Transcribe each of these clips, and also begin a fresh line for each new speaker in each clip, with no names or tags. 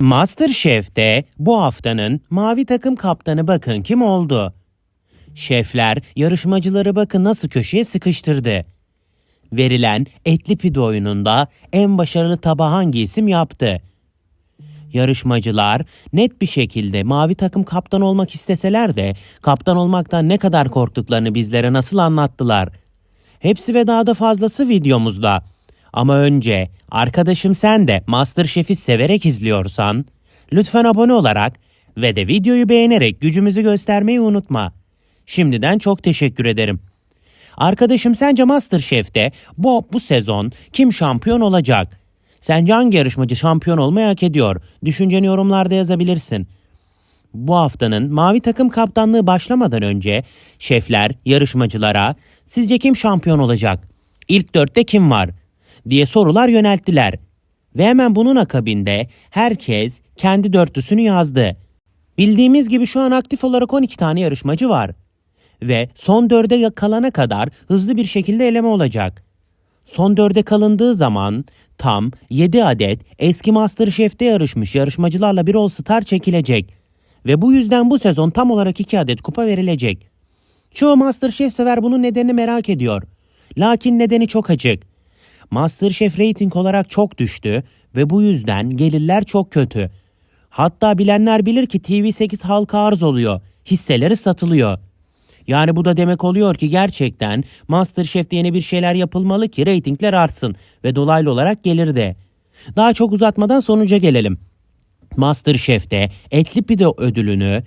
Masterchef'te bu haftanın mavi takım kaptanı bakın kim oldu? Şefler yarışmacıları bakın nasıl köşeye sıkıştırdı. Verilen etli pide oyununda en başarılı tabağı hangi isim yaptı? Yarışmacılar net bir şekilde mavi takım kaptan olmak isteseler de kaptan olmaktan ne kadar korktuklarını bizlere nasıl anlattılar. Hepsi ve daha da fazlası videomuzda. Ama önce arkadaşım sen de Masterchef'i severek izliyorsan lütfen abone olarak ve de videoyu beğenerek gücümüzü göstermeyi unutma. Şimdiden çok teşekkür ederim. Arkadaşım sence Masterchef'te bu, bu sezon kim şampiyon olacak? Sence hangi yarışmacı şampiyon olmayı hak ediyor? Düşünceni yorumlarda yazabilirsin. Bu haftanın mavi takım kaptanlığı başlamadan önce şefler yarışmacılara sizce kim şampiyon olacak? İlk dörtte kim var? Diye sorular yönelttiler. Ve hemen bunun akabinde herkes kendi dörtlüsünü yazdı. Bildiğimiz gibi şu an aktif olarak 12 tane yarışmacı var. Ve son dörde kalana kadar hızlı bir şekilde eleme olacak. Son dörde kalındığı zaman tam 7 adet eski Masterchef'te yarışmış yarışmacılarla bir All Star çekilecek. Ve bu yüzden bu sezon tam olarak 2 adet kupa verilecek. Çoğu Masterchef sever bunun nedenini merak ediyor. Lakin nedeni çok açık. Masterchef rating olarak çok düştü ve bu yüzden gelirler çok kötü. Hatta bilenler bilir ki TV8 halka arz oluyor. Hisseleri satılıyor. Yani bu da demek oluyor ki gerçekten Masterchef'te yeni bir şeyler yapılmalı ki reytingler artsın ve dolaylı olarak gelir de. Daha çok uzatmadan sonuca gelelim. Masterchef'te etli pide ödülünü,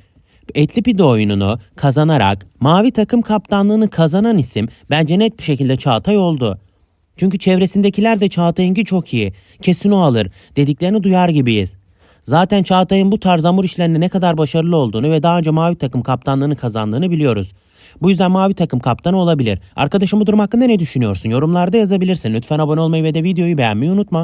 etli pide oyununu kazanarak mavi takım kaptanlığını kazanan isim bence net bir şekilde Çağatay oldu. Çünkü çevresindekiler de Çağatay'ınki çok iyi. Kesin o alır dediklerini duyar gibiyiz. Zaten Çağatay'ın bu tarz hamur işlerinde ne kadar başarılı olduğunu ve daha önce mavi takım kaptanlığını kazandığını biliyoruz. Bu yüzden mavi takım kaptanı olabilir. Arkadaşım bu durum hakkında ne düşünüyorsun? Yorumlarda yazabilirsin. Lütfen abone olmayı ve de videoyu beğenmeyi unutma.